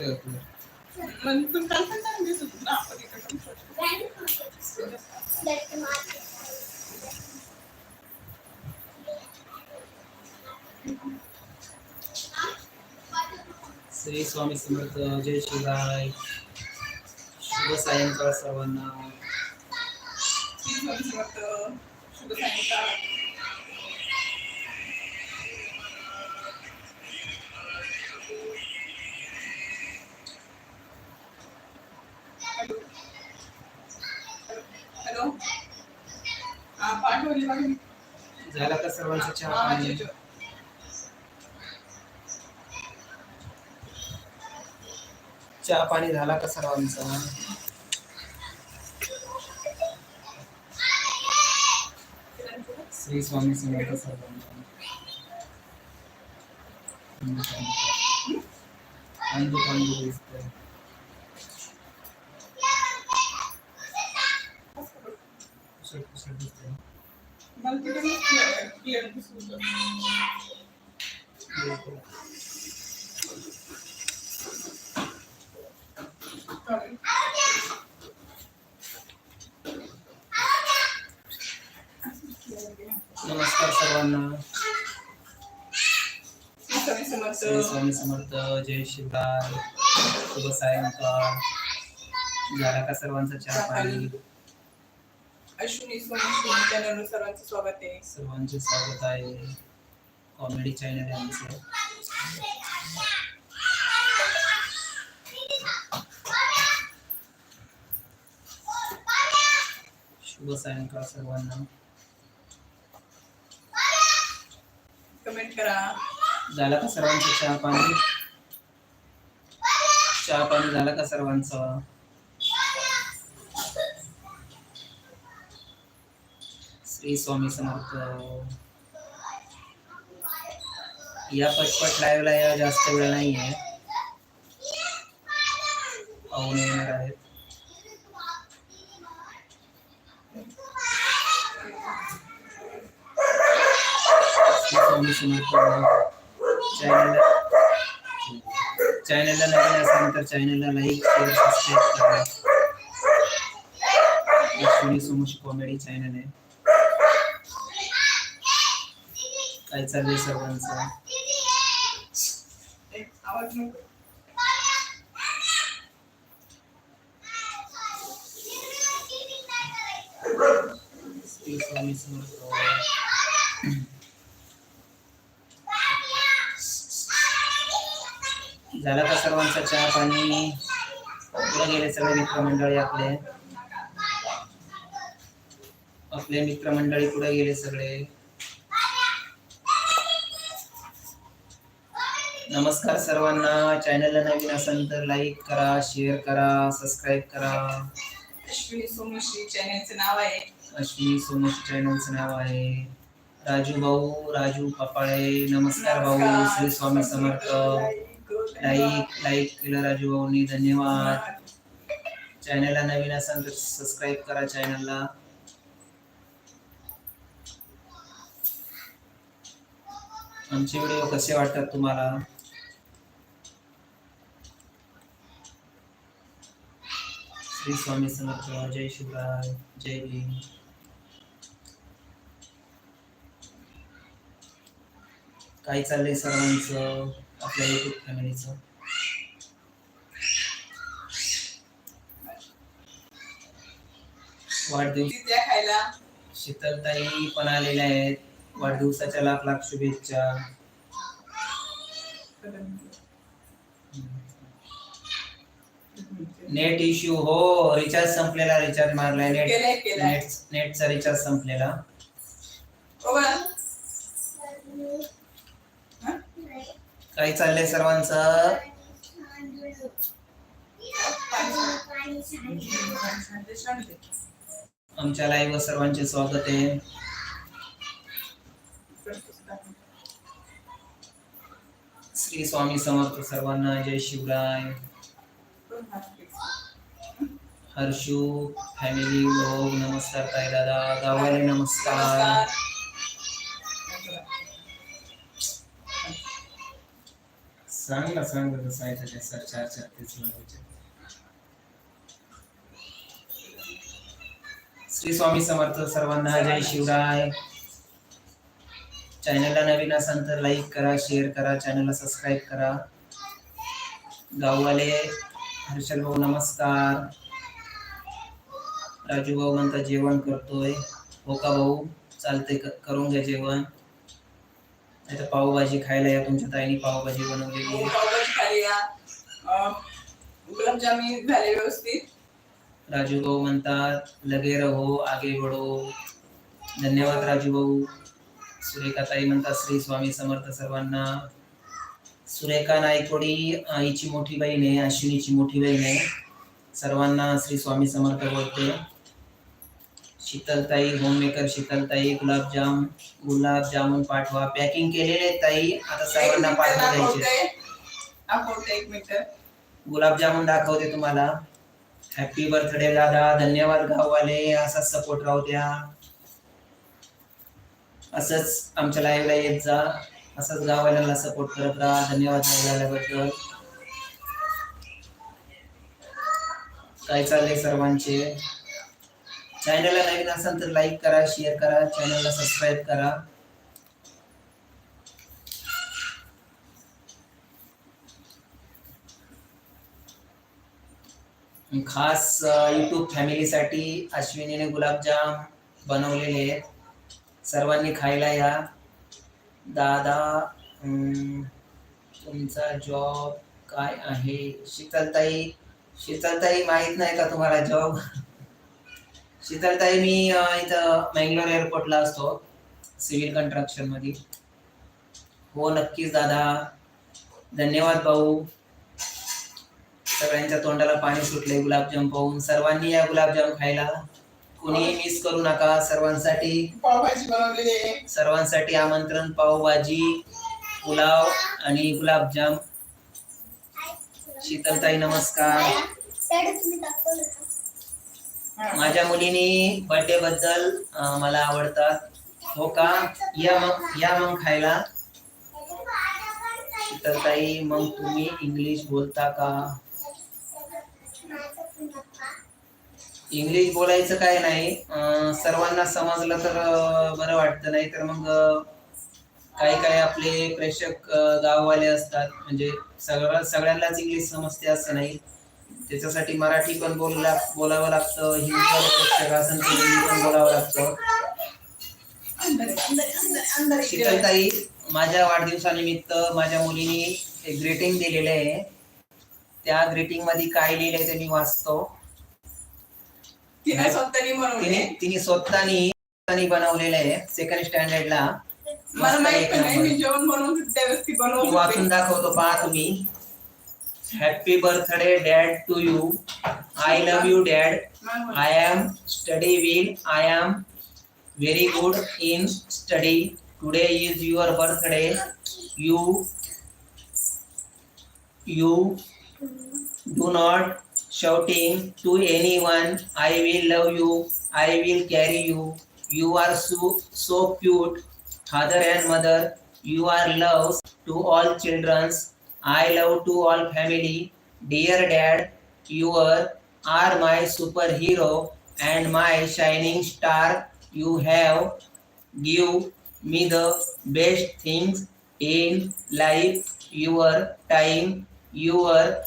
श्री स्वामी समर्थ जय शिवराय शुभ सायंकाळ सर्वांना. श्री स्वामी समर्थ शुभ सायंकाळ. झाला सर्वांचा चहा. चहा पाणी झाला का सर्वांचा? श्री स्वामी समर्थ नमस्कार सर्वांना श्री स्वामी समर्थ श्री स्वामी समर्थ जय शिवराय शुभ सायंकाळ झाला का सर्वांचा चहा पाणी अश्विनी सोमशी चॅनलवर सर्वांचं स्वागत आहे. सर्वांचे स्वागत आहे. कॉमेडी चॅनल आहे आमचं. शुभ सायंकाळ सर्वांना. कमेंट करा. झाला का सर्वांचं चहा पाणी? चहा पाणी झाला का सर्वांचं? श्री स्वामी समर्थ. या पटपट लाईव्हला या जास्त वेळ नाही आहे पाहून येणार आहेत. श्री स्वामी समर्थ चॅनलला चॅनलला नवीन असाल तर चॅनलला लाईक शेअर सबस्क्राईब करा. अश्विनी सुमुश कॉमेडी चॅनल आहे. काय चाललंय सर्वांचं? झालं स्वामी समर्थ झाला का सर्वांचा चहा पाणी? गेले सगळे मित्रमंडळी आपले? आपले मित्रमंडळी कुठे गेले सगळे? नमस्कार सर्वांना. चॅनलला नवीन असेल तर लाईक करा शेअर करा सबस्क्राईब करा. अश्विनी सोमशी चॅनलचं नाव आहे. अश्विनी सोमश चॅनलचं नाव आहे. राजू भाऊ राजू पपाळे नमस्कार भाऊ श्री स्वामी समर्थ. लाईक लाईक केलं राजू भाऊनी धन्यवाद. चॅनलला नवीन असाल तर सबस्क्राईब करा चॅनलला आमचे व्हिडिओ कसे वाटतात तुम्हाला? श्री स्वामी समर्थ जय शिवराय जय भीम. काय चाललंय सर्वांचं आपल्या युट्यूब फॅमिलीचं? वाढदिवस. खायला? शीतलताई पण आलेल्या आहेत. वाढदिवसाच्या लाख लाख शुभेच्छा. नेट इश्यू हो रिचार्ज संपलेला रिचार्ज मारलाय नेट केलंय. नेट नेटचा रिचार्ज संपलेला हो बाळा. हा? काय चाललंय सर्वांचं. आमच्या लाईव्ह सर्वांचे स्वागत आहे श्री स्वामी समर्थ सर्वांना जय शिवराय हर्षू फैमिली लोक नमस्कार ताई दादा गावाले नमस्कार. सांग ना, सांग कसं आहे त्याच्या सर चार चार लावायचे. श्री स्वामी समर्थ सर्वांना जय शिवराय. चॅनलला नवीन असाल तर लाईक करा शेअर करा चॅनलला सबस्क्राईब करा. गाववाले हर्षल भाऊ, नमस्कार. राजू भाऊ म्हणता जेवण करतोय. हो का भाऊ? चालते करून घ्या जेवण. नाही तर पावभाजी खायला या तुमच्या ताईने पावभाजी बनवलेली आहे. पावभाजी खाली या. अं, गुलाबजामुन झाले व्यवस्थित. राजू भाऊ म्हणतात लगे रहो आगे बढो. धन्यवाद राजू भाऊ. सुरेखा ताई म्हणतात श्री स्वामी समर्थ सर्वांना. सुरेखा नायकोडी हिची मोठी बहीण आहे अश्विनीची मोठी बहीण आहे. सर्वांना श्री स्वामी समर्थ बोलते शीतलताई होममेकर शीतलताई गुलाबजाम गुलाबजामुन पाठवा. पॅकिंग केलेले ताई. आता सर्वांना पाठवा द्यायचे दाखवते. दाखवते एक मिनिट. गुलाबजामुन दाखवते तुम्हाला. हॅपी बर्थडे दादा. धन्यवाद गाववाले. असाच सपोर्ट राहू द्या. असंच आमच्या लाईव्हला येत जा. असंच गाववाल्यांना सपोर्ट करत राहा. धन्यवाद झाल्याबद्दल काय चाललंय सर्वांचे? चॅनलला नवीन असाल तर लाईक करा शेअर करा चॅनलला सबस्क्राईब करा. खास यूट्यूब फॅमिलीसाठी अश्विनीने गुलाबजाम बनवलेले आहेत. सर्वांनी खायला या. दादा तुमचा जॉब काय आहे? शीतलताई शीतलताई माहीत नाही का तुम्हाला जॉब शीतलताई मी इथं मँगलोर एअरपोर्टला असतो सिव्हिल कंट्रक्शनमध्ये हो नक्कीच दादा. धन्यवाद भाऊ. सगळ्यांच्या तोंडाला पाणी सुटले गुलाबजाम पाहून. सर्वांनी या गुलाबजाम खायला. कुणी मिस करू नका. सर्वांसाठी सर्वांसाठी आमंत्रण पावभाजी पुलाव आणि गुलाबजाम. शीतलताई नमस्कार. माझ्या मुलीने बर्थडे बद्दल मला आवडतात. हो का? या मग या मग खायला. तर ताई मग तुम्ही इंग्लिश बोलता का? इंग्लिश बोलायचं काय नाही. अं, सर्वांना समजलं तर बरं वाटतं. नाही तर मग काही काही आपले प्रेक्षक गाववाले असतात. म्हणजे सगळं सगळ्यांनाच इंग्लिश समजते असं नाही. त्याच्यासाठी मराठी पण बोलला बोलावं लागतं हिंदी पण बोलावं लागतं. शीतलताई माझ्या वाढदिवसानिमित्त माझ्या मुलीने एक ग्रीटिंग दिलेले आहे. त्या ग्रीटिंगमध्ये काय लिहिलंय ते मी वाचतो. तिने स्वतःनी तिने तिने स्वतःनी बनवलेलं आहे सेकंड स्टँडर्डला मला माहीत नाही मी जेवण बनवून वाचून. दाखवतो पहा तुम्ही. Happy birthday, Dad, to you. I love you, Dad. I am study well. I am very good in study. Today is your birthday. You you do not shouting to anyone. I will love you. I will carry you. You are so so cute. Father and mother, you are love to all childrens. I love to all family. Dear dad, you are are my superhero and my shining star. You have give me the best things in life. Your time, your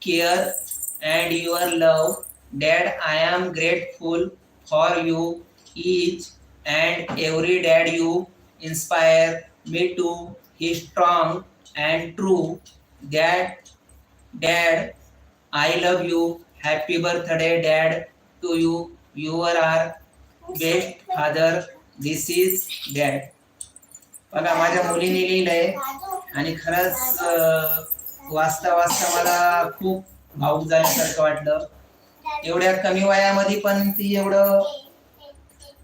care, and your love. Dad, I am grateful for you each and every dad you inspire me to be strong and true. Dad Dad, I love you. Happy birthday, Dad, to you. You are our best father. This is Dad. बघा माझ्या मुलीने लिहिलंय आणि खरंच वाचता वाचता मला खूप भाऊक झाल्यासारखं वाटलं एवढ्या कमी वयामध्ये पण ती एवढं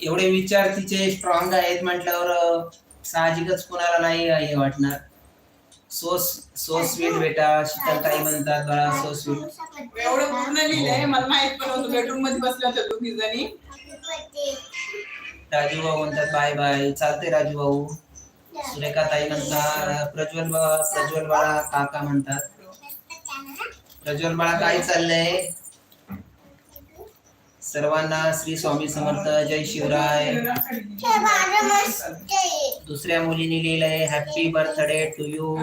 एवढे विचार तिचे स्ट्रॉंग आहेत म्हटल्यावर साहजिकच कोणाला नाही हे वाटणार सो सो स्वीट बेटा शीतलताई म्हणतात बाळा सो स्वीट एवढं पूर्ण लिहिलंय मला माहीत पण होतं बेडरूममध्ये बसल्या होत्या दोघी जणी. राजू भाऊ म्हणतात बाय बाय. चालते राजू भाऊ सुरेखा ताई म्हणतात प्रज्वल बा- प्रज्वल बाळा काका म्हणतात. प्रज्वल बाळा काय चाललंय? सर्वांना श्री स्वामी समर्थ जय शिवराय. दुसऱ्या मुलीने लिहिलंय हॅपी बर्थडे टू यू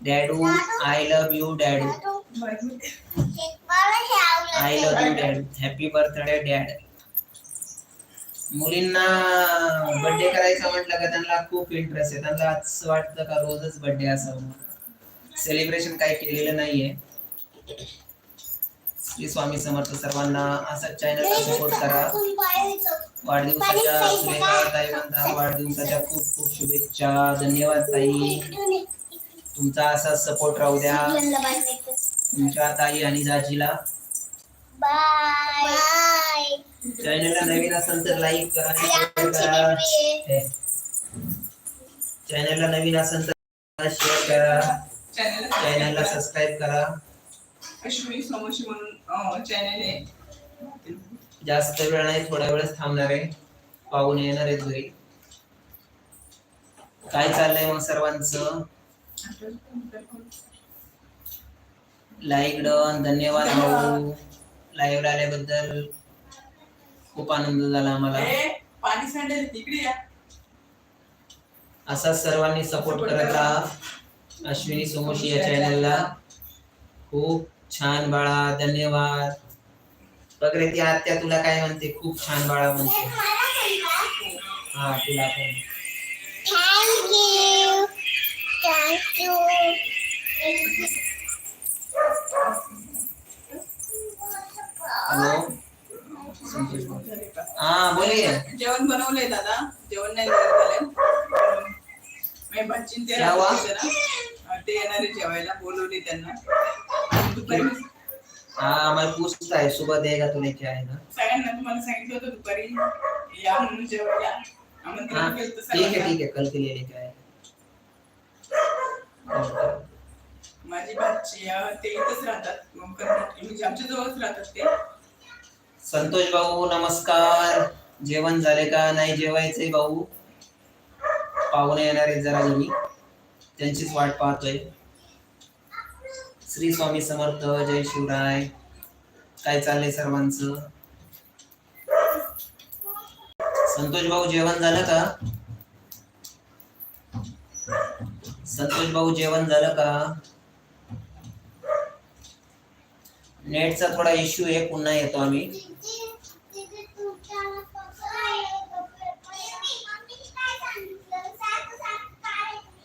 डॅडू I love you डॅडू I love you dad happy birthday dad मुलींना बर्थडे करायचा म्हटलं का त्यांना खूप इंटरेस्ट आहे. त्यांना असं वाटतं का रोजच बर्थडे असावं. सेलिब्रेशन काही केलेलं नाहीये. श्री स्वामी समर्थ सर्वांना असं चॅनलला सपोर्ट करा. वाढदिवसाच्या ताई वाढदिवसाच्या खूप खूप शुभेच्छा. धन्यवाद ताई. तुमचा असा सपोर्ट राहू द्या. तुमच्या ताई आणि दाजीला. बाय चॅनलला नवीन असेल तर लाईक करा शेअर करा. चॅनलला नवीन असेल तर शेअर करा. चॅनलला सबस्क्राईब करा. अश्विनी सोमोशी म्हणून चॅनल आहे. जास्त वेळ नाही थोड्या वेळच थांबणार आहे. पाहून येणार आहेत घरी. काय चाललंय मग सर्वांचं? लाईक डन धन्यवाद भाऊ. लाईव्ह आल्याबद्दल खूप आनंद झाला आम्हाला. पाणी सांडेल तिकडे या. असा सर्वांनी सपोर्ट करत राहा. अश्विनी सोमोशी या चॅनलला खूप छान बाळा धन्यवाद. बघ रे ती आत्या तुला काय म्हणते? खूप छान बाळा म्हणते. हा तुला पण. Thank you thank you hello? हा बोलिये जेवण बनवलंय दादा. जेवण नाही झालं. मी बच्चीन ते सुबह देगा तो लेके आएगा सगळ्यांना तुम्हाला सांगितलं होतं दुपारी या म्हणून जेवायला हाँ आमंत्रण केलं होतं ठीक है सगळ्यांना. ठीक है कल के लिए लेके आएगा माझी भाची अं, ते इथंच राहतात कर्नाटकी म्हणजे आमच्या जवळच राहतात ते. संतोष भाऊ नमस्कार. जेवण झाले का? नाही जेवायचंय भाऊ. पाहुणे येणार आहेत जरा घरी त्यांचीच वाट पाहतोय. श्री स्वामी समर्थ जय शिवराय. काय चाललंय सर्वांचं? संतोष भाऊ जेवण झालं का? संतोष भाऊ जेवण झालं का? नेटचा थोडा इश्यू आहे पुन्हा येतो आम्ही.